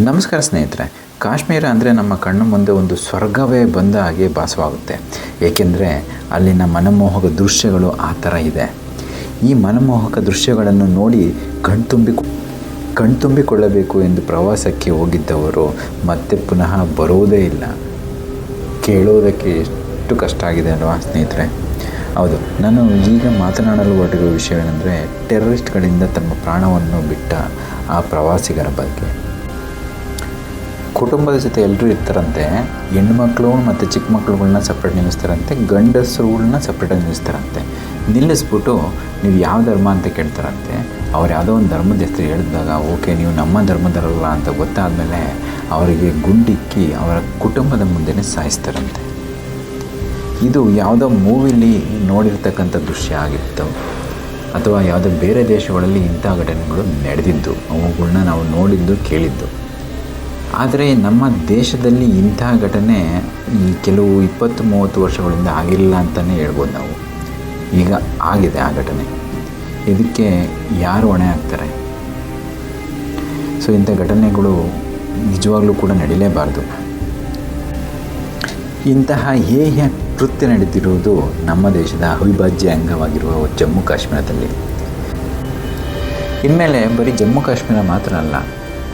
ನಮಸ್ಕಾರ ಸ್ನೇಹಿತರೆ, ಕಾಶ್ಮೀರ ಅಂದರೆ ನಮ್ಮ ಕಣ್ಣು ಮುಂದೆ ಒಂದು ಸ್ವರ್ಗವೇ ಬಂದ ಹಾಗೆ ಭಾಸವಾಗುತ್ತೆ. ಏಕೆಂದರೆ ಅಲ್ಲಿನ ಮನಮೋಹಕ ದೃಶ್ಯಗಳು ಆ ಥರ ಇದೆ. ಈ ಮನಮೋಹಕ ದೃಶ್ಯಗಳನ್ನು ನೋಡಿ ಕಣ್ತುಂಬಿ ಕಣ್ತುಂಬಿಕೊಳ್ಳಬೇಕು ಎಂದು ಪ್ರವಾಸಕ್ಕೆ ಹೋಗಿದ್ದವರು ಮತ್ತೆ ಪುನಃ ಬರುವುದೇ ಇಲ್ಲ. ಕೇಳೋದಕ್ಕೆ ಎಷ್ಟು ಕಷ್ಟ ಆಗಿದೆ ಅಲ್ವಾ ಸ್ನೇಹಿತರೆ? ಹೌದು, ನಾನು ಈಗ ಮಾತನಾಡಲು ಹೊರಟಿರುವ ವಿಷಯವೇನೆಂದರೆ, ಟೆರರಿಸ್ಟ್ಗಳಿಂದ ತಮ್ಮ ಪ್ರಾಣವನ್ನು ಬಿಟ್ಟ ಆ ಪ್ರವಾಸಿಗರ ಬಗ್ಗೆ. ಕುಟುಂಬದ ಜೊತೆ ಎಲ್ಲರೂ ಇರ್ತಾರಂತೆ, ಹೆಣ್ಮಕ್ಳು ಮತ್ತು ಚಿಕ್ಕ ಮಕ್ಳುಗಳ್ನ ಸಪ್ರೇಟ್ ನಿಲ್ಲಿಸ್ತಾರಂತೆ, ಗಂಡಸರುಗಳ್ನ ಸಪ್ರೇಟಾಗಿ ನಿಲ್ಲಿಸ್ತಾರಂತೆ. ನಿಲ್ಲಿಸ್ಬಿಟ್ಟು ನೀವು ಯಾವ ಧರ್ಮ ಅಂತ ಕೇಳ್ತಾರಂತೆ, ಅವ್ರು ಯಾವುದೋ ಒಂದು ಧರ್ಮದ ಹೆಸರು ಹೇಳಿದಾಗ, ಓಕೆ, ನೀವು ನಮ್ಮ ಧರ್ಮದವರಲ್ಲ ಅಂತ ಗೊತ್ತಾದಮೇಲೆ ಅವರಿಗೆ ಗುಂಡಿಕ್ಕಿ ಅವರ ಕುಟುಂಬದ ಮುಂದೆನೇ ಸಾಯಿಸ್ತಾರಂತೆ. ಇದು ಯಾವುದೋ ಮೂವಿಲಿ ನೋಡಿರ್ತಕ್ಕಂಥ ದೃಶ್ಯ ಆಗಿತ್ತು. ಅಥವಾ ಯಾವುದೋ ಬೇರೆ ದೇಶಗಳಲ್ಲಿ ಇಂಥ ಘಟನೆಗಳು ನಡೆದಿದ್ದು ಅವುಗಳನ್ನ ನಾವು ನೋಡಿದ್ದು, ಕೇಳಿದ್ದು. ಆದರೆ ನಮ್ಮ ದೇಶದಲ್ಲಿ ಇಂತಹ ಘಟನೆ ಈ ಕೆಲವು ಇಪ್ಪತ್ತು ಮೂವತ್ತು ವರ್ಷಗಳಿಂದ ಆಗಿಲ್ಲ ಅಂತಲೇ ಹೇಳ್ಬೋದು ನಾವು. ಈಗ ಆಗಿದೆ ಆ ಘಟನೆ. ಇದಕ್ಕೆ ಯಾರು ಹೊಣೆ ಆಗ್ತಾರೆ? ಸೊ ಇಂಥ ಘಟನೆಗಳು ನಿಜವಾಗ್ಲೂ ಕೂಡ ನಡೀಲೇಬಾರ್ದು. ಇಂತಹ ಹೇಯ ಕೃತ್ಯ ನಡೆದಿರುವುದು ನಮ್ಮ ದೇಶದ ಅವಿಭಾಜ್ಯ ಅಂಗವಾಗಿರುವ ಜಮ್ಮು ಕಾಶ್ಮೀರದಲ್ಲಿ. ಇನ್ಮೇಲೆ ಬರೀ ಜಮ್ಮು ಕಾಶ್ಮೀರ ಮಾತ್ರ ಅಲ್ಲ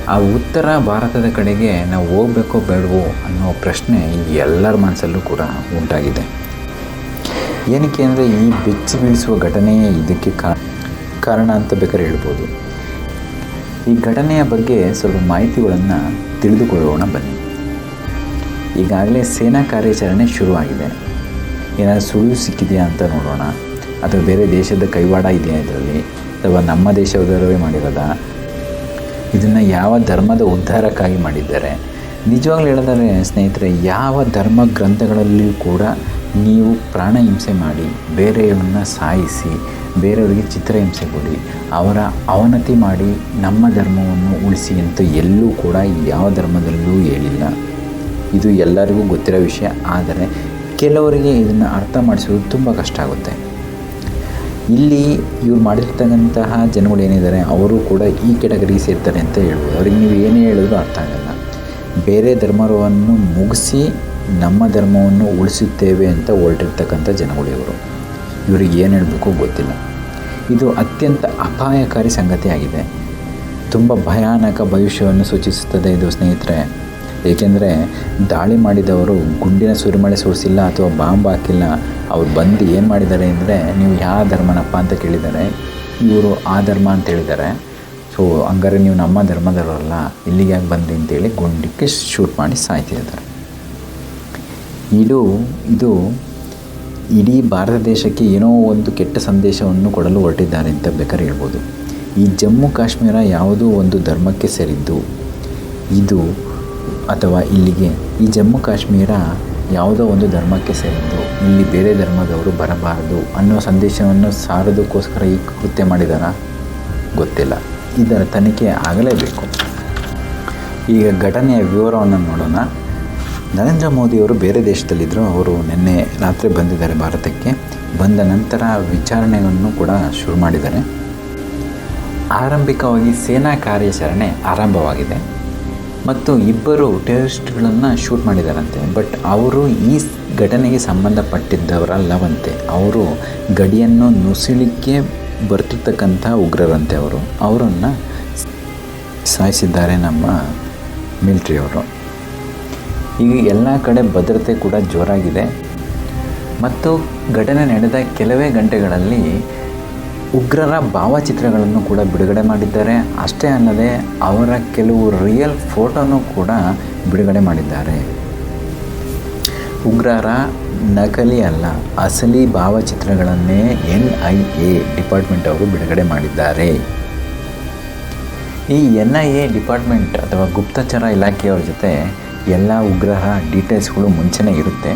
ಆ ಉತ್ತರ ಭಾರತದ ಕಡೆಗೆ ನಾವು ಹೋಗಬೇಕೋ ಬೇಡವೋ ಅನ್ನೋ ಪ್ರಶ್ನೆ ಎಲ್ಲರ ಮನಸ್ಸಲ್ಲೂ ಕೂಡ ಉಂಟಾಗಿದೆ. ಏನಕ್ಕೆ ಅಂದರೆ ಈ ಬೆಚ್ಚಿ ಬೀಳಿಸುವ ಘಟನೆಯೇ ಇದಕ್ಕೆ ಕಾರಣ ಅಂತ ಬೇಕಾದ್ರೆ ಹೇಳ್ಬೋದು. ಈ ಘಟನೆಯ ಬಗ್ಗೆ ಸ್ವಲ್ಪ ಮಾಹಿತಿಗಳನ್ನು ತಿಳಿದುಕೊಳ್ಳೋಣ ಬನ್ನಿ. ಈಗಾಗಲೇ ಸೇನಾ ಕಾರ್ಯಾಚರಣೆ ಶುರುವಾಗಿದೆ. ಏನಾದರೂ ಸುಳಿವು ಸಿಕ್ಕಿದೆಯಾ ಅಂತ ನೋಡೋಣ. ಅಥವಾ ಬೇರೆ ದೇಶದ ಕೈವಾಡ ಇದೆಯಾ ಇದರಲ್ಲಿ? ಅಥವಾ ನಮ್ಮ ದೇಶದವರೇ ಮಾಡಿರೋದಾ? ಇದನ್ನು ಯಾವ ಧರ್ಮದ ಉದ್ಧಾರಕ್ಕಾಗಿ ಮಾಡಿದ್ದಾರೆ? ನಿಜವಾಗ್ಲೂ ಹೇಳಿದರೆ ಸ್ನೇಹಿತರೆ, ಯಾವ ಧರ್ಮ ಗ್ರಂಥಗಳಲ್ಲಿಯೂ ಕೂಡ ನೀವು ಪ್ರಾಣ ಹಿಂಸೆ ಮಾಡಿ ಬೇರೆಯವನ್ನ ಸಾಯಿಸಿ, ಬೇರೆಯವರಿಗೆ ಚಿತ್ರಹಿಂಸೆ ಕೊಡಿ, ಅವರ ಅವನತಿ ಮಾಡಿ ನಮ್ಮ ಧರ್ಮವನ್ನು ಉಳಿಸಿ ಅಂತ ಎಲ್ಲೂ ಕೂಡ ಯಾವ ಧರ್ಮದಲ್ಲೂ ಹೇಳಿಲ್ಲ. ಇದು ಎಲ್ಲರಿಗೂ ಗೊತ್ತಿರೋ ವಿಷಯ, ಆದರೆ ಕೆಲವರಿಗೆ ಇದನ್ನು ಅರ್ಥ ಮಾಡಿಸೋದು ತುಂಬ ಕಷ್ಟ ಆಗುತ್ತೆ. ಇಲ್ಲಿ ಇವ್ರು ಮಾಡಿರ್ತಕ್ಕಂತಹ ಜನಗಳು ಏನಿದ್ದಾರೆ, ಅವರು ಕೂಡ ಈ ಕೆಟಗರಿಗೆ ಸೇರ್ತಾರೆ ಅಂತ ಹೇಳ್ಬೋದು. ಅವ್ರಿಗೆ ನೀವು ಏನೇ ಹೇಳಿದ್ರು ಅರ್ಥ ಆಗಲ್ಲ. ಬೇರೆ ಧರ್ಮವನ್ನು ಮುಗಿಸಿ ನಮ್ಮ ಧರ್ಮವನ್ನು ಉಳಿಸುತ್ತೇವೆ ಅಂತ ಹೊರಟಿರ್ತಕ್ಕಂಥ ಜನಗಳು ಇವರು. ಇವರಿಗೆ ಏನು ಹೇಳಬೇಕು ಗೊತ್ತಿಲ್ಲ. ಇದು ಅತ್ಯಂತ ಅಪಾಯಕಾರಿ ಸಂಗತಿಯಾಗಿದೆ. ತುಂಬ ಭಯಾನಕ ಭವಿಷ್ಯವನ್ನು ಸೂಚಿಸುತ್ತದೆ ಇದು ಸ್ನೇಹಿತರೆ. ಏಕೆಂದರೆ ದಾಳಿ ಮಾಡಿದವರು ಗುಂಡಿನ ಸುರಿಮಳೆ ಸುರಿಸಿಲ್ಲ ಅಥವಾ ಬಾಂಬ್ ಹಾಕಿಲ್ಲ, ಅವ್ರು ಬಂದು ಏನು ಮಾಡಿದ್ದಾರೆ ಅಂದರೆ ನೀವು ಯಾವ ಧರ್ಮನಪ್ಪ ಅಂತ ಕೇಳಿದ್ದಾರೆ. ಇವರು ಆ ಧರ್ಮ ಅಂತ ಹೇಳಿದ್ದಾರೆ. ಸೊ ಹಂಗಾರೆ ನೀವು ನಮ್ಮ ಧರ್ಮದವರಲ್ಲ, ಇಲ್ಲಿಗೆ ಯಾಕೆ ಬಂದ್ರಿ ಅಂತೇಳಿ ಗುಂಡಿಕ್ಕೆ ಶೂಟ್ ಮಾಡಿ ಸಾಯ್ತಿದ್ದಾರೆ ಇದು ಇದು ಇಡೀ ಭಾರತ ದೇಶಕ್ಕೆ ಏನೋ ಒಂದು ಕೆಟ್ಟ ಸಂದೇಶವನ್ನು ಕೊಡಲು ಹೊರಟಿದ್ದಾರೆ ಅಂತ ಬೇಕಾದ್ರೆ ಹೇಳ್ಬೋದು. ಈ ಜಮ್ಮು ಕಾಶ್ಮೀರ ಯಾವುದೋ ಒಂದು ಧರ್ಮಕ್ಕೆ ಸೇರಿದ್ದು, ಇದು ಅಥವಾ ಇಲ್ಲಿಗೆ ಈ ಜಮ್ಮು ಕಾಶ್ಮೀರ ಯಾವುದೋ ಒಂದು ಧರ್ಮಕ್ಕೆ ಸೇರಿದ್ದು, ಇಲ್ಲಿ ಬೇರೆ ಧರ್ಮದವರು ಬರಬಾರದು ಅನ್ನೋ ಸಂದೇಶವನ್ನು ಸಾರೋದಕ್ಕೋಸ್ಕರ ಈ ಕೃತ್ಯ ಮಾಡಿದಾರ? ಗೊತ್ತಿಲ್ಲ. ಇದರ ತನಿಖೆ ಆಗಲೇಬೇಕು. ಈಗ ಘಟನೆಯ ವಿವರವನ್ನು ನೋಡೋಣ. ನರೇಂದ್ರ ಮೋದಿಯವರು ಬೇರೆ ದೇಶದಲ್ಲಿದ್ದರು ಅವರು ನಿನ್ನೆ ರಾತ್ರಿ ಬಂದಿದ್ದಾರೆ ಭಾರತಕ್ಕೆ. ಬಂದ ನಂತರ ವಿಚಾರಣೆಯನ್ನು ಕೂಡ ಶುರು ಮಾಡಿದ್ದಾರೆ. ಆರಂಭಿಕವಾಗಿ ಸೇನಾ ಕಾರ್ಯಾಚರಣೆ ಆರಂಭವಾಗಿದೆ. ಮತ್ತು ಇಬ್ಬರು ಟೆರರಿಸ್ಟ್ಗಳನ್ನು ಶೂಟ್ ಮಾಡಿದಾರಂತೆ. ಬಟ್ ಅವರು ಈ ಘಟನೆಗೆ ಸಂಬಂಧಪಟ್ಟಿದ್ದವರಲ್ಲವಂತೆ, ಅವರು ಗಡಿಯನ್ನು ನುಸುಳಿಕ್ಕೆ ಬರ್ತಿರ್ತಕ್ಕಂಥ ಉಗ್ರರಂತೆ ಅವರು. ಅವರನ್ನು ಸಾಯಿಸಿದ್ದಾರೆ ನಮ್ಮ ಮಿಲ್ಟ್ರಿಯವರು. ಈಗ ಎಲ್ಲ ಕಡೆ ಭದ್ರತೆ ಕೂಡ ಜೋರಾಗಿದೆ. ಮತ್ತು ಘಟನೆ ನಡೆದ ಕೆಲವೇ ಗಂಟೆಗಳಲ್ಲಿ ಉಗ್ರರ ಭಾವಚಿತ್ರಗಳನ್ನು ಕೂಡ ಬಿಡುಗಡೆ ಮಾಡಿದ್ದಾರೆ. ಅಷ್ಟೇ ಅಲ್ಲದೆ ಅವರ ಕೆಲವು ರಿಯಲ್ ಫೋಟೋನೂ ಕೂಡ ಬಿಡುಗಡೆ ಮಾಡಿದ್ದಾರೆ. ಉಗ್ರರ ನಕಲಿ ಅಲ್ಲ, ಅಸಲಿ ಭಾವಚಿತ್ರಗಳನ್ನೇ ಎನ್ ಐ ಎ ಡಿಪಾರ್ಟ್ಮೆಂಟ್ ಅವರು ಬಿಡುಗಡೆ ಮಾಡಿದ್ದಾರೆ. ಈ ಎನ್ ಐ ಎ ಡಿಪಾರ್ಟ್ಮೆಂಟ್ ಅಥವಾ ಗುಪ್ತಚರ ಇಲಾಖೆಯವ್ರ ಜೊತೆ ಎಲ್ಲ ಉಗ್ರಹ ಡೀಟೇಲ್ಸ್ಗಳು ಮುಂಚೆನೇ ಇರುತ್ತೆ.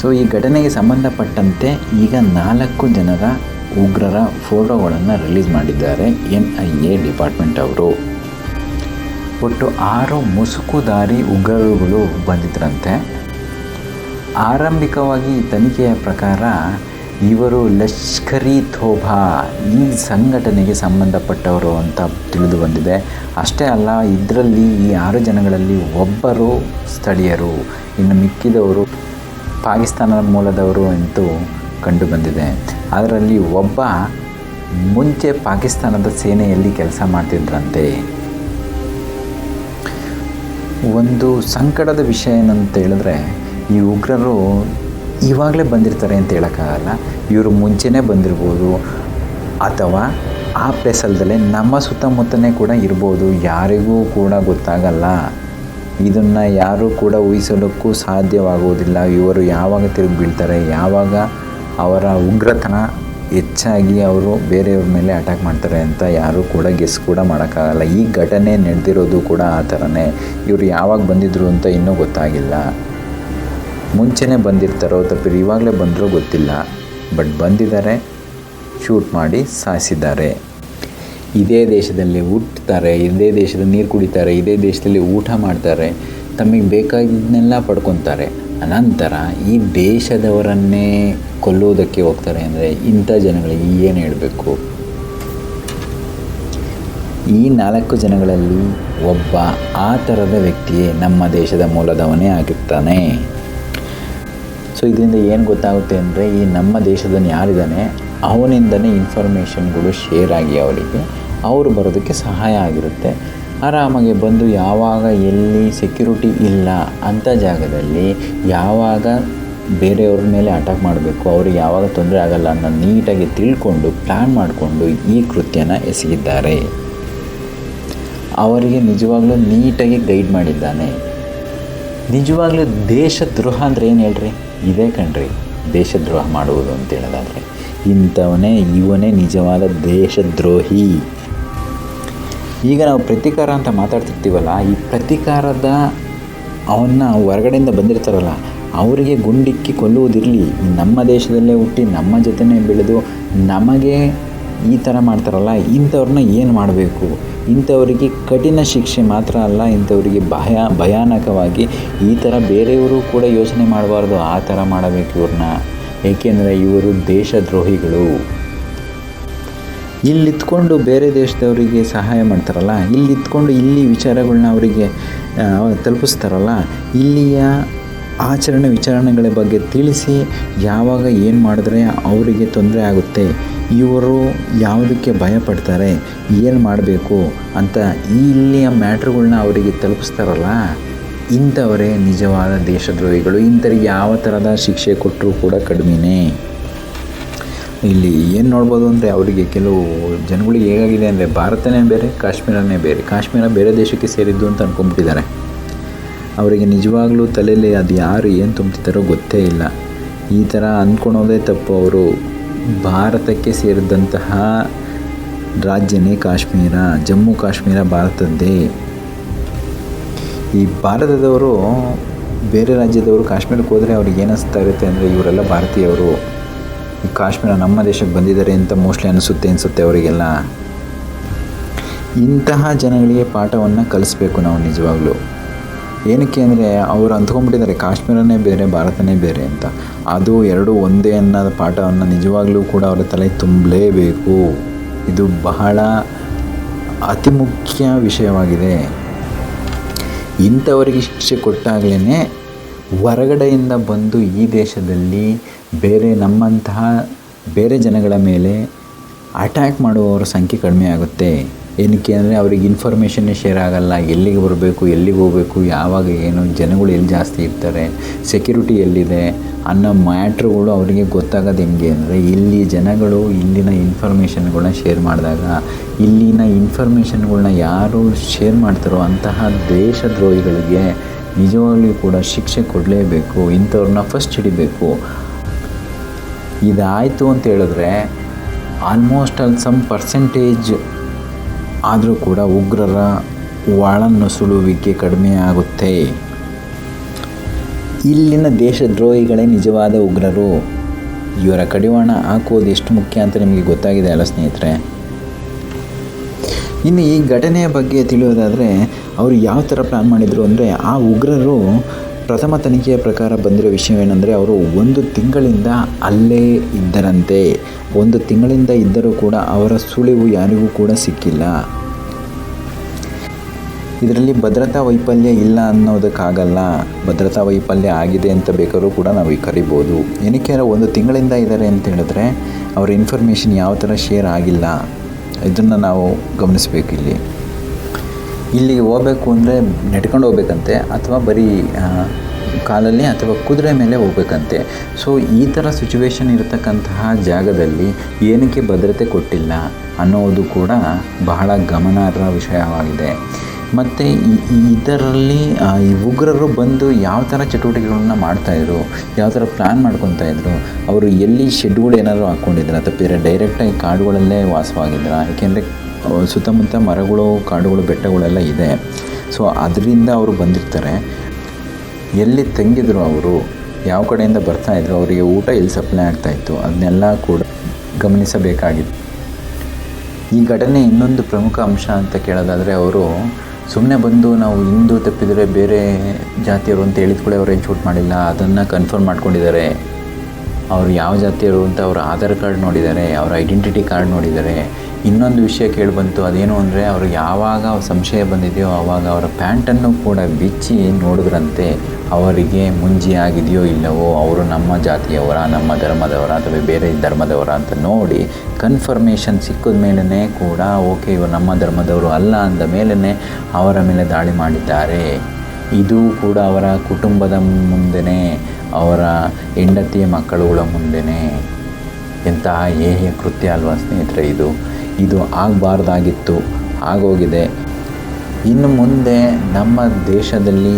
ಸೊ, ಈ ಘಟನೆಗೆ ಸಂಬಂಧಪಟ್ಟಂತೆ ಈಗ ನಾಲ್ಕು ಜನರ ಉಗ್ರರ ಫೋಟೋಗಳನ್ನು ರಿಲೀಸ್ ಮಾಡಿದ್ದಾರೆ ಎನ್ ಐ ಎ ಡಿಪಾರ್ಟ್ಮೆಂಟ್ ಅವರು. ಒಟ್ಟು ಆರು ಮುಸುಕುದಾರಿ ಉಗ್ರರುಗಳು ಬಂದಿದ್ರಂತೆ ಆರಂಭಿಕವಾಗಿ ತನಿಖೆಯ ಪ್ರಕಾರ ಇವರು ಲಷ್ಕರಿ ಥೋಬಾ ಈ ಸಂಘಟನೆಗೆ ಸಂಬಂಧಪಟ್ಟವರು ಅಂತ ತಿಳಿದು ಬಂದಿದೆ. ಅಷ್ಟೇ ಅಲ್ಲ, ಇದರಲ್ಲಿ ಈ ಆರು ಜನಗಳಲ್ಲಿ ಒಬ್ಬರು ಸ್ಥಳೀಯರು, ಇನ್ನು ಮಿಕ್ಕಿದವರು ಪಾಕಿಸ್ತಾನದ ಮೂಲದವರು ಅಂತೂ ಕಂಡು ಬಂದಿದೆ ಅದರಲ್ಲಿ ಒಬ್ಬ ಮುಂಚೆ ಪಾಕಿಸ್ತಾನದ ಸೇನೆಯಲ್ಲಿ ಕೆಲಸ ಮಾಡ್ತಿದ್ರಂತೆ. ಒಂದು ಸಂಕಟದ ವಿಷಯ ಏನಂತ ಹೇಳಿದ್ರೆ, ಈ ಉಗ್ರರು ಇವಾಗಲೇ ಬಂದಿರ್ತಾರೆ ಅಂತ ಹೇಳೋಕ್ಕಾಗಲ್ಲ. ಇವರು ಮುಂಚೆನೇ ಬಂದಿರ್ಬೋದು. ಅಥವಾ ಆ ಪ್ಲೇಸಲ್ದಲ್ಲೇ ನಮ್ಮ ಸುತ್ತಮುತ್ತನೇ ಕೂಡ ಇರ್ಬೋದು. ಯಾರಿಗೂ ಕೂಡ ಗೊತ್ತಾಗಲ್ಲ. ಇದನ್ನು ಯಾರೂ ಕೂಡ ಊಹಿಸಲಿಕ್ಕೂ ಸಾಧ್ಯವಾಗುವುದಿಲ್ಲ ಇವರು ಯಾವಾಗ ತಿರುಗಿ ಬೀಳ್ತಾರೆ? ಯಾವಾಗ ಅವರ ಉಗ್ರತನ ಹೆಚ್ಚಾಗಿ ಅವರು ಬೇರೆಯವ್ರ ಮೇಲೆ ಅಟ್ಯಾಕ್ ಮಾಡ್ತಾರೆ ಅಂತ ಯಾರೂ ಕೂಡ ಗೆಸ್ ಕೂಡ ಮಾಡೋಕ್ಕಾಗಲ್ಲ. ಈ ಘಟನೆ ನಡೆದಿರೋದು ಕೂಡ ಆ ಥರನೇ. ಇವರು ಯಾವಾಗ ಬಂದಿದ್ರು ಅಂತ ಇನ್ನೂ ಗೊತ್ತಾಗಿಲ್ಲ. ಮುಂಚೆನೇ ಬಂದಿರ್ತಾರೋ ತಪ್ಪಿರು ಇವಾಗಲೇ ಬಂದರೂ ಗೊತ್ತಿಲ್ಲ. ಬಟ್ ಬಂದಿದ್ದಾರೆ ಶೂಟ್ ಮಾಡಿ ಸಾಯಿಸಿದ್ದಾರೆ. ಇದೇ ದೇಶದಲ್ಲಿ ಹುಟ್ಟುತ್ತಾರೆ ಇದೇ ದೇಶದ ನೀರು ಕುಡಿತಾರೆ, ಇದೇ ದೇಶದಲ್ಲಿ ಊಟ ಮಾಡ್ತಾರೆ, ತಮಗೆ ಬೇಕಾಗಿದ್ದನ್ನೆಲ್ಲ ಪಡ್ಕೊತಾರೆ. ಅನಂತರ ಈ ದೇಶದವರನ್ನೇ ಕೊಲ್ಲುವುದಕ್ಕೆ ಹೋಗ್ತಾರೆ ಅಂದರೆ ಇಂಥ ಜನಗಳಿಗೆ ಏನು ಹೇಳಬೇಕು? ಈ ನಾಲ್ಕು ಜನಗಳಲ್ಲಿ ಒಬ್ಬ ಆ ಥರದ ವ್ಯಕ್ತಿಯೇ ನಮ್ಮ ದೇಶದ ಮೂಲದವನೇ ಆಗಿರ್ತಾನೆ. ಸೊ ಇದರಿಂದ ಏನು ಗೊತ್ತಾಗುತ್ತೆ ಅಂದರೆ ಈ ನಮ್ಮ ದೇಶದನ್ನು ಯಾರಿದ್ದಾನೆ, ಅವನಿಂದನೇ ಇನ್ಫಾರ್ಮೇಷನ್ಗಳು ಶೇರ್ ಆಗಿ ಅವರಿಗೆ, ಅವರು ಬರೋದಕ್ಕೆ ಸಹಾಯ ಆಗಿರುತ್ತೆ. ಆರಾಮಾಗಿ ಬಂದು ಯಾವಾಗ ಎಲ್ಲಿ ಸೆಕ್ಯೂರಿಟಿ ಇಲ್ಲ ಅಂಥ ಜಾಗದಲ್ಲಿ ಯಾವಾಗ ಬೇರೆಯವ್ರ ಮೇಲೆ ಅಟ್ಯಾಕ್ ಮಾಡಬೇಕು, ಅವ್ರಿಗೆ ಯಾವಾಗ ತೊಂದರೆ ಆಗಲ್ಲ ಅನ್ನೋ ನೀಟಾಗಿ ತಿಳ್ಕೊಂಡು ಪ್ಲ್ಯಾನ್ ಮಾಡಿಕೊಂಡು ಈ ಕೃತ್ಯನ ಎಸಗಿದ್ದಾರೆ. ಅವರಿಗೆ ನಿಜವಾಗ್ಲೂ ನೀಟಾಗಿ ಗೈಡ್ ಮಾಡಿದ್ದಾನೆ. ನಿಜವಾಗ್ಲೂ ದೇಶದ್ರೋಹ ಅಂದರೆ ಏನು ಹೇಳ್ರಿ? ಇದೇ ಕಣ್ರಿ, ದೇಶದ್ರೋಹ ಮಾಡುವುದು ಅಂತ ಹೇಳೋದಾದರೆ, ಇಂಥವನೇ ಇವನೇ ನಿಜವಾದ ದೇಶದ್ರೋಹಿ. ಈಗ ನಾವು ಪ್ರತೀಕಾರ ಅಂತ ಮಾತಾಡ್ತಿರ್ತೀವಲ್ಲ, ಈ ಪ್ರತೀಕಾರದ ಅವನ್ನ ಹೊರಗಡೆಯಿಂದ ಬಂದಿರ್ತಾರಲ್ಲ, ಅವರಿಗೆ ಗುಂಡಿಕ್ಕಿ ಕೊಲ್ಲುವುದಿರಲಿ. ನಮ್ಮ ದೇಶದಲ್ಲೇ ಹುಟ್ಟಿ, ನಮ್ಮ ಜೊತೆನೇ ಬೆಳೆದು ನಮಗೆ ಈ ಥರ ಮಾಡ್ತಾರಲ್ಲ, ಇಂಥವ್ರನ್ನ ಏನು ಮಾಡಬೇಕು? ಇಂಥವರಿಗೆ ಕಠಿಣ ಶಿಕ್ಷೆ ಮಾತ್ರ ಅಲ್ಲ, ಇಂಥವರಿಗೆ ಭಯ, ಭಯಾನಕವಾಗಿ ಈ ಥರ ಬೇರೆಯವರು ಕೂಡ ಯೋಚನೆ ಮಾಡಬಾರ್ದು, ಆ ಥರ ಮಾಡಬೇಕು ಇವ್ರನ್ನ. ಏಕೆಂದರೆ ಇವರು ದೇಶದ್ರೋಹಿಗಳು. ಇಲ್ಲಿತ್ಕೊಂಡು ಬೇರೆ ದೇಶದವರಿಗೆ ಸಹಾಯ ಮಾಡ್ತಾರಲ್ಲ, ಇಲ್ಲಿತ್ಕೊಂಡು ಇಲ್ಲಿ ವಿಚಾರಗಳನ್ನ ಅವರಿಗೆ ತಲುಪಿಸ್ತಾರಲ್ಲ, ಇಲ್ಲಿಯ ಆಚರಣೆ ವಿಚಾರಣೆಗಳ ಬಗ್ಗೆ ತಿಳಿಸಿ ಯಾವಾಗ ಏನು ಮಾಡಿದ್ರೆ ಅವರಿಗೆ ತೊಂದರೆ ಆಗುತ್ತೆ, ಇವರು ಯಾವುದಕ್ಕೆ ಭಯಪಡ್ತಾರೆ, ಏನು ಮಾಡಬೇಕು ಅಂತ ಇಲ್ಲಿಯ ಮ್ಯಾಟ್ರ್ಗಳನ್ನ ಅವರಿಗೆ ತಲುಪಿಸ್ತಾರಲ್ಲ, ಇಂಥವರೇ ನಿಜವಾದ ದೇಶದ್ರೋಹಿಗಳು ಇಂಥರಿಗೆ ಯಾವ ಥರದ ಶಿಕ್ಷೆ ಕೊಟ್ಟರೂ ಕೂಡ ಕಡಿಮೆನೇ. ಇಲ್ಲಿ ಏನು ನೋಡ್ಬೋದು ಅಂದರೆ ಅವರಿಗೆ ಕೆಲವು ಜನಗಳಿಗೆ ಹೇಗಾಗಿದೆ ಅಂದರೆ ಭಾರತನೇ ಬೇರೆ, ಕಾಶ್ಮೀರನೇ ಬೇರೆ. ಕಾಶ್ಮೀರ ಬೇರೆ ದೇಶಕ್ಕೆ ಸೇರಿದ್ದು ಅಂತ ಅಂದ್ಕೊಂಬಿಟ್ಟಿದ್ದಾರೆ ಅವರಿಗೆ ನಿಜವಾಗ್ಲೂ ತಲೆಯಲ್ಲಿ ಅದು ಯಾರು ಏನು ತುಂಬ್ತಿದ್ದಾರೋ ಗೊತ್ತೇ ಇಲ್ಲ. ಈ ಥರ ಅಂದ್ಕೊಳೋದೇ ತಪ್ಪು. ಅವರು ಭಾರತಕ್ಕೆ ಸೇರಿದಂತಹ ರಾಜ್ಯನೇ ಕಾಶ್ಮೀರ, ಜಮ್ಮು ಕಾಶ್ಮೀರ ಭಾರತದ್ದೇ. ಈ ಭಾರತದವರು ಬೇರೆ ರಾಜ್ಯದವರು ಕಾಶ್ಮೀರಕ್ಕೆ ಹೋದರೆ ಅವ್ರಿಗೆ ಏನಿಸ್ತಾ ಇರುತ್ತೆ ಅಂದರೆ ಇವರೆಲ್ಲ ಭಾರತೀಯವರು ಕಾಶ್ಮೀರ ನಮ್ಮ ದೇಶಕ್ಕೆ ಬಂದಿದ್ದಾರೆ ಅಂತ ಮೋಸ್ಟ್ಲಿ ಅನಿಸುತ್ತೆ ಅನಿಸುತ್ತೆ ಅವರಿಗೆಲ್ಲ. ಇಂತಹ ಜನಗಳಿಗೆ ಪಾಠವನ್ನು ಕಲಿಸ್ಬೇಕು ನಾವು ನಿಜವಾಗ್ಲೂ. ಏನಕ್ಕೆ ಅಂದರೆ ಅವರು ಅಂದ್ಕೊಂಡ್ಬಿಟ್ಟಿದ್ದಾರೆ, ಕಾಶ್ಮೀರನೇ ಬೇರೆ, ಭಾರತನೇ ಬೇರೆ ಅಂತ. ಅದು ಎರಡು ಒಂದೇ ಅನ್ನೋದು ಪಾಠವನ್ನು ನಿಜವಾಗ್ಲೂ ಕೂಡ ಅವರ ತಲೆ ತುಂಬಲೇಬೇಕು. ಇದು ಬಹಳ ಅತಿ ಮುಖ್ಯ ವಿಷಯವಾಗಿದೆ. ಇಂಥವರಿಗೆ ಶಿಕ್ಷೆ ಕೊಟ್ಟಾಗಲೇ ಹೊರಗಡೆಯಿಂದ ಬಂದು ಈ ದೇಶದಲ್ಲಿ ಬೇರೆ ನಮ್ಮಂತಹ ಬೇರೆ ಜನಗಳ ಮೇಲೆ ಅಟ್ಯಾಕ್ ಮಾಡುವವರ ಸಂಖ್ಯೆ ಕಡಿಮೆ ಆಗುತ್ತೆ. ಏನಕ್ಕೆ ಅಂದರೆ ಅವ್ರಿಗೆ ಇನ್ಫಾರ್ಮೇಷನ್ನೇ ಶೇರ್ ಆಗಲ್ಲ. ಎಲ್ಲಿಗೆ ಬರಬೇಕು, ಎಲ್ಲಿಗೆ ಹೋಗಬೇಕು, ಯಾವಾಗ ಏನು, ಜನಗಳು ಎಲ್ಲಿ ಜಾಸ್ತಿ ಇರ್ತಾರೆ ಸೆಕ್ಯೂರಿಟಿ ಎಲ್ಲಿದೆ ಅನ್ನೋ ಮ್ಯಾಟ್ರುಗಳು ಅವರಿಗೆ ಗೊತ್ತಾಗೋದು ಹೆಂಗೆ ಅಂದರೆ ಇಲ್ಲಿ ಜನಗಳು ಇಲ್ಲಿನ ಇನ್ಫಾರ್ಮೇಷನ್ಗಳನ್ನ ಶೇರ್ ಮಾಡಿದಾಗ, ಇಲ್ಲಿನ ಇನ್ಫಾರ್ಮೇಷನ್ಗಳನ್ನ ಯಾರು ಶೇರ್ ಮಾಡ್ತಾರೋ ಅಂತಹ ದೇಶದ್ರೋಹಿಗಳಿಗೆ ನಿಜವಾಗ್ಲೂ ಕೂಡ ಶಿಕ್ಷೆ ಕೊಡಲೇಬೇಕು, ಇಂಥವ್ರನ್ನ ಫಸ್ಟ್ ಹಿಡಿಬೇಕು. ಇದಾಯಿತು ಅಂತ ಹೇಳಿದ್ರೆ ಆಲ್ಮೋಸ್ಟ್ ಅಲ್ಲಿ ಸಮ್ ಪರ್ಸೆಂಟೇಜ್ ಆದರೂ ಕೂಡ ಉಗ್ರರ ಒಳನುಸುಳುವಿಕೆ ಕಡಿಮೆ ಆಗುತ್ತೆ. ಇಲ್ಲಿನ ದೇಶದ್ರೋಹಿಗಳೇ ನಿಜವಾದ ಉಗ್ರರು. ಇವರ ಕಡಿವಾಣ ಹಾಕೋದು ಎಷ್ಟು ಮುಖ್ಯ ಅಂತ ನಿಮಗೆ ಗೊತ್ತಾಗಿದೆ ಅಲ್ಲ ಸ್ನೇಹಿತರೆ? ಇನ್ನು ಈ ಘಟನೆಯ ಬಗ್ಗೆ ತಿಳಿಯೋದಾದರೆ, ಅವರು ಯಾವ ಥರ ಪ್ಲ್ಯಾನ್ ಮಾಡಿದರು ಅಂದರೆ, ಆ ಉಗ್ರರು ಪ್ರಥಮ ತನಿಖೆಯ ಪ್ರಕಾರ ಬಂದಿರೋ ವಿಷಯವೇನೆಂದರೆ, ಅವರು ಒಂದು ತಿಂಗಳಿಂದ ಅಲ್ಲೇ ಇದ್ದರಂತೆ. ಒಂದು ತಿಂಗಳಿಂದ ಇದ್ದರೂ ಕೂಡ ಅವರ ಸುಳಿವು ಯಾರಿಗೂ ಕೂಡ ಸಿಕ್ಕಿಲ್ಲ. ಇದರಲ್ಲಿ ಭದ್ರತಾ ವೈಫಲ್ಯ ಇಲ್ಲ ಅನ್ನೋದಕ್ಕಾಗಲ್ಲ. ಭದ್ರತಾ ವೈಫಲ್ಯ ಆಗಿದೆ ಅಂತ ಬೇಕಾದ್ರೂ ಕೂಡ ನಾವು ಈ ಕರಿಬೋದು. ಏನಕ್ಕೆ ಒಂದು ತಿಂಗಳಿಂದ ಇದ್ದಾರೆ ಅಂತ ಹೇಳಿದ್ರೆ, ಅವರ ಇನ್ಫಾರ್ಮೇಷನ್ ಯಾವ ಥರ ಶೇರ್ ಆಗಿಲ್ಲ. ಇದನ್ನು ನಾವು ಗಮನಿಸಬೇಕು ಇಲ್ಲಿ. ಇಲ್ಲಿಗೆ ಹೋಗಬೇಕು ಅಂದರೆ ನೆಟ್ಕೊಂಡು ಹೋಗ್ಬೇಕಂತೆ ಅಥವಾ ಬರೀ ಕಾಲಲ್ಲಿ ಅಥವಾ ಕುದುರೆ ಮೇಲೆ ಹೋಗ್ಬೇಕಂತೆ. ಸೊ ಈ ಥರ ಸಿಚುವೇಶನ್ ಇರತಕ್ಕಂತಹ ಜಾಗದಲ್ಲಿ ಏನಕ್ಕೆ ಭದ್ರತೆ ಕೊಟ್ಟಿಲ್ಲ ಅನ್ನೋದು ಕೂಡ ಬಹಳ ಗಮನಾರ್ಹ ವಿಷಯವಾಗಿದೆ. ಮತ್ತು ಇದರಲ್ಲಿ ಈ ಉಗ್ರರು ಬಂದು ಯಾವ ಥರ ಚಟುವಟಿಕೆಗಳನ್ನ ಮಾಡ್ತಾಯಿದ್ರು ಯಾವ ಥರ ಪ್ಲ್ಯಾನ್ ಮಾಡ್ಕೊತಾ ಇದ್ರು, ಅವರು ಎಲ್ಲಿ ಶೆಡ್ಯೂಲ್ ಏನಾದರೂ ಹಾಕ್ಕೊಂಡಿದ್ರು ಅಥವಾ ಡೈರೆಕ್ಟಾಗಿ ಕಾಡುಗಳಲ್ಲೇ ವಾಸವಾಗಿದ್ರ, ಏಕೆಂದರೆ ಸುತ್ತಮುತ್ತ ಮರಗಳು, ಕಾಡುಗಳು, ಬೆಟ್ಟಗಳೆಲ್ಲ ಇದೆ. ಸೊ ಅದರಿಂದ ಅವರು ಬಂದಿರ್ತಾರೆ. ಎಲ್ಲಿ ತಂಗಿದ್ರು ಅವರು, ಯಾವ ಕಡೆಯಿಂದ ಬರ್ತಾಯಿದ್ರು ಅವರಿಗೆ ಊಟ ಎಲ್ಲಿ ಸಪ್ಲೈ ಆಗ್ತಾಯಿತ್ತು ಅದನ್ನೆಲ್ಲ ಕೂಡ ಗಮನಿಸಬೇಕಾಗಿತ್ತು. ಈ ಘಟನೆ ಇನ್ನೊಂದು ಪ್ರಮುಖ ಅಂಶ ಅಂತ ಕೇಳೋದಾದರೆ, ಅವರು ಸುಮ್ಮನೆ ಬಂದು ನಾವು ಹಿಂದೂ ತಪ್ಪಿದರೆ ಬೇರೆ ಜಾತಿಯವರು ಅಂತ ಹೇಳಿದ ಕೂಡ ಅವ್ರೇನು ಶೂಟ್ ಮಾಡಿಲ್ಲ. ಅದನ್ನು ಕನ್ಫರ್ಮ್ ಮಾಡ್ಕೊಂಡಿದ್ದಾರೆ. ಅವರು ಯಾವ ಜಾತಿಯವರು ಅಂತ ಅವ್ರ ಆಧಾರ್ ಕಾರ್ಡ್ ನೋಡಿದ್ದಾರೆ, ಅವರ ಐಡೆಂಟಿಟಿ ಕಾರ್ಡ್ ನೋಡಿದ್ದಾರೆ. ಇನ್ನೊಂದು ವಿಷಯ ಕೇಳಿಬಂತು. ಅದೇನು ಅಂದರೆ, ಅವ್ರಿಗೆ ಯಾವಾಗ ಸಂಶಯ ಬಂದಿದೆಯೋ ಆವಾಗ ಅವರ ಪ್ಯಾಂಟನ್ನು ಕೂಡ ಬಿಚ್ಚಿ ನೋಡಿದ್ರಂತೆ, ಅವರಿಗೆ ಮುಂಜಿ ಆಗಿದೆಯೋ ಇಲ್ಲವೋ, ಅವರು ನಮ್ಮ ಜಾತಿಯವರ, ನಮ್ಮ ಧರ್ಮದವರ ಅಥವಾ ಬೇರೆ ಧರ್ಮದವರ ಅಂತ ನೋಡಿ ಕನ್ಫರ್ಮೇಷನ್ ಸಿಕ್ಕಿದ ಮೇಲೇ ಕೂಡ, ಓಕೆ, ಇವರು ನಮ್ಮ ಧರ್ಮದವರು ಅಲ್ಲ ಅಂದ ಮೇಲೇ ಅವರ ಮೇಲೆ ದಾಳಿ ಮಾಡಿದ್ದಾರೆ. ಇದು ಕೂಡ ಅವರ ಕುಟುಂಬದ ಮುಂದೆನೇ, ಅವರ ಹೆಂಡತಿಯ ಮಕ್ಕಳುಗಳ ಮುಂದೆನೇ. ಎಂತಹ ಹೇಯ ಕೃತ್ಯ ಅಲ್ವಾ ಸ್ನೇಹಿತರೆ ಇದು. ಇದು ಆಗಬಾರ್ದಾಗಿತ್ತು, ಆಗೋಗಿದೆ. ಇನ್ನು ಮುಂದೆ ನಮ್ಮ ದೇಶದಲ್ಲಿ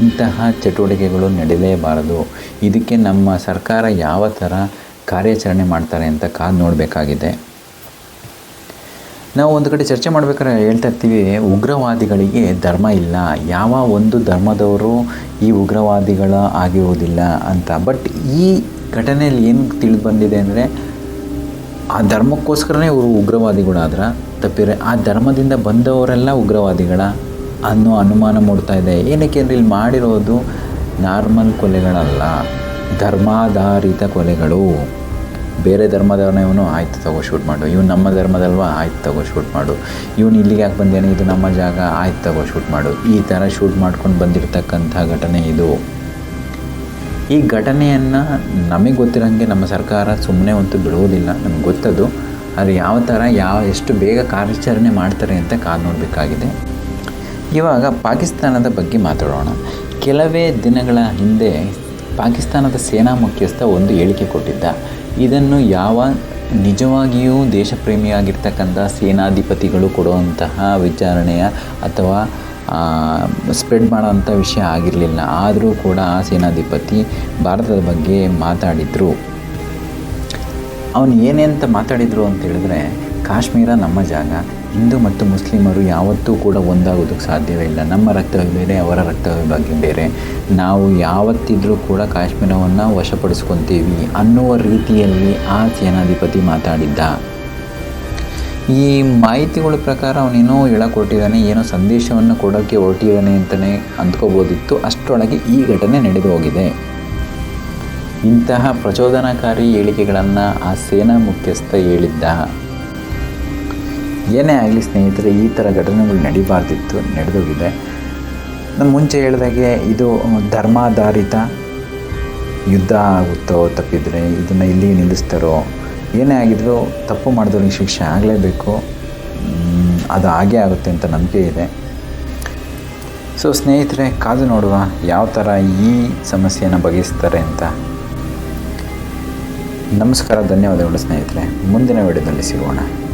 ಇಂತಹ ಚಟುವಟಿಕೆಗಳು ನಡೆಯಲೇಬಾರದು. ಇದಕ್ಕೆ ನಮ್ಮ ಸರ್ಕಾರ ಯಾವ ಥರ ಕಾರ್ಯಾಚರಣೆ ಮಾಡ್ತಾರೆ ಅಂತ ಕಾದು ನೋಡಬೇಕಾಗಿದೆ. ನಾವು ಒಂದು ಕಡೆ ಚರ್ಚೆ ಮಾಡ್ಬೇಕಾದ್ರೆ ಹೇಳ್ತಾ ಇರ್ತೀವಿ, ಉಗ್ರವಾದಿಗಳಿಗೆ ಧರ್ಮ ಇಲ್ಲ. ಯಾವ ಒಂದು ಧರ್ಮದವರು ಈ ಉಗ್ರವಾದಿಗಳ ಆಗಿರುವುದಿಲ್ಲ ಅಂತ. ಬಟ್ ಈ ಘಟನೆಯಲ್ಲಿ ಏನು ತಿಳಿದು ಬಂದಿದೆ ಅಂದರೆ ಆ ಧರ್ಮಕ್ಕೋಸ್ಕರನೇ ಇವರು ಉಗ್ರವಾದಿಗಳಾದ್ರೆ ತಪ್ಪಿರ ಆ ಧರ್ಮದಿಂದ ಬಂದವರೆಲ್ಲ ಉಗ್ರವಾದಿಗಳ ಅನ್ನೋ ಅನುಮಾನ ಮೂಡ್ತಾ ಇದೆ. ಏನಕ್ಕೆ ಅಂದರೆ ಇಲ್ಲಿ ಮಾಡಿರೋದು ನಾರ್ಮಲ್ ಕೊಲೆಗಳಲ್ಲ, ಧರ್ಮಾಧಾರಿತ ಕೊಲೆಗಳು. ಬೇರೆ ಧರ್ಮದವನ ಇವನು ಆಯ್ತು ತಗೋ ಶೂಟ್ ಮಾಡು. ಇವನು ನಮ್ಮ ಧರ್ಮದಲ್ವಾ? ಆಯ್ತು ತಗೋ ಶೂಟ್ ಮಾಡು. ಇವನು ಇಲ್ಲಿಗೆ ಯಾಕೆ ಬಂದೇನೆ ಇದು ನಮ್ಮ ಜಾಗ. ಆಯ್ತು ತಗೋ ಶೂಟ್ ಮಾಡು. ಈ ಥರ ಶೂಟ್ ಮಾಡ್ಕೊಂಡು ಬಂದಿರತಕ್ಕಂಥ ಘಟನೆ ಇದು. ಈ ಘಟನೆಯನ್ನು ನಮಗೆ ಗೊತ್ತಿರೋಂಗೆ ನಮ್ಮ ಸರ್ಕಾರ ಸುಮ್ಮನೆ ಅಂತೂ ಬಿಡುವುದಿಲ್ಲ, ನಮ್ಗೆ ಗೊತ್ತದು. ಅದು ಯಾವ ಥರ ಯಾವ, ಎಷ್ಟು ಬೇಗ ಕಾರ್ಯಾಚರಣೆ ಮಾಡ್ತಾರೆ ಅಂತ ಕಾದು ನೋಡಬೇಕಾಗಿದೆ. ಇವಾಗ ಪಾಕಿಸ್ತಾನದ ಬಗ್ಗೆ ಮಾತಾಡೋಣ. ಕೆಲವೇ ದಿನಗಳ ಹಿಂದೆ ಪಾಕಿಸ್ತಾನದ ಸೇನಾ ಮುಖ್ಯಸ್ಥ ಒಂದು ಹೇಳಿಕೆ ಕೊಟ್ಟಿದ್ದ. ಇದನ್ನು ಯಾವ ನಿಜವಾಗಿಯೂ ದೇಶಪ್ರೇಮಿಯಾಗಿರ್ತಕ್ಕಂಥ ಸೇನಾಧಿಪತಿಗಳು ಕೊಡುವಂತಹ ವಿಚಾರಣೆಯ ಅಥವಾ ಸ್ಪ್ರೆಡ್ ಮಾಡೋಂಥ ವಿಷಯ ಆಗಿರಲಿಲ್ಲ. ಆದರೂ ಕೂಡ ಆ ಸೇನಾಧಿಪತಿ ಭಾರತದ ಬಗ್ಗೆ ಮಾತಾಡಿದರು. ಅವನು ಏನೇ ಅಂತ ಮಾತಾಡಿದರು ಅಂತ ಹೇಳಿದ್ರೆ, ಕಾಶ್ಮೀರ ನಮ್ಮ ಜಾಗ. ಹಿಂದೂ ಮತ್ತು ಮುಸ್ಲಿಮರು ಯಾವತ್ತೂ ಕೂಡ ಒಂದಾಗೋದಕ್ಕೆ ಸಾಧ್ಯವೇ ಇಲ್ಲ. ನಮ್ಮ ರಕ್ತವೇ ಬೇರೆ, ಅವರ ರಕ್ತವೇ ಬಗ್ಗೆ ಬೇರೆ. ನಾವು ಯಾವತ್ತಿದ್ರೂ ಕೂಡ ಕಾಶ್ಮೀರವನ್ನು ವಶಪಡಿಸ್ಕೊತೀವಿ ಅನ್ನುವ ರೀತಿಯಲ್ಲಿ ಆ ಸೇನಾಧಿಪತಿ ಮಾತಾಡಿದ್ದ. ಈ ಮಾಹಿತಿಗಳ ಪ್ರಕಾರ ಅವನೇನೋ ಹೇಳಕ್ಕೆ ಹೊರಟಿದ್ದಾನೆ ಏನೋ ಸಂದೇಶವನ್ನು ಕೊಡೋಕ್ಕೆ ಹೊರಟಿದ್ದಾನೆ ಅಂತಲೇ ಅಂದ್ಕೋಬೋದಿತ್ತು. ಅಷ್ಟರೊಳಗೆ ಈ ಘಟನೆ ನಡೆದು ಹೋಗಿದೆ. ಇಂತಹ ಪ್ರಚೋದನಕಾರಿ ಹೇಳಿಕೆಗಳನ್ನು ಆ ಸೇನಾ ಮುಖ್ಯಸ್ಥ ಹೇಳಿದ್ದ. ಏನೇ ಆಗಲಿ ಸ್ನೇಹಿತರೆ, ಈ ಥರ ಘಟನೆಗಳು ನಡಿಬಾರ್ದಿತ್ತು, ನಡೆದೋಗಿದೆ. ನಾನು ಮುಂಚೆ ಹೇಳಿದಾಗೆ ಇದು ಧರ್ಮಾಧಾರಿತ ಯುದ್ಧ ಆಗುತ್ತೋ ತಪ್ಪಿದರೆ, ಇದನ್ನು ಇಲ್ಲಿ ನಿಲ್ಲಿಸ್ತಾರೋ ಏನೇ ಆಗಿದ್ರೂ ತಪ್ಪು ಮಾಡಿದವ್ರಿಗೆ ಶಿಕ್ಷೆ ಆಗಲೇಬೇಕು. ಅದು ಹಾಗೇ ಆಗುತ್ತೆ ಅಂತ ನಂಬಿಕೆ ಇದೆ. ಸೊ ಸ್ನೇಹಿತರೆ, ಕಾದು ನೋಡುವ ಯಾವ ಥರ ಈ ಸಮಸ್ಯೆಯನ್ನು ಬಗೆಹರಿಸ್ತಾರೆ ಅಂತ. ನಮಸ್ಕಾರ, ಧನ್ಯವಾದಗಳು ಸ್ನೇಹಿತರೆ. ಮುಂದಿನ ವಿಡಿಯೋದಲ್ಲಿ ಸಿಗೋಣ.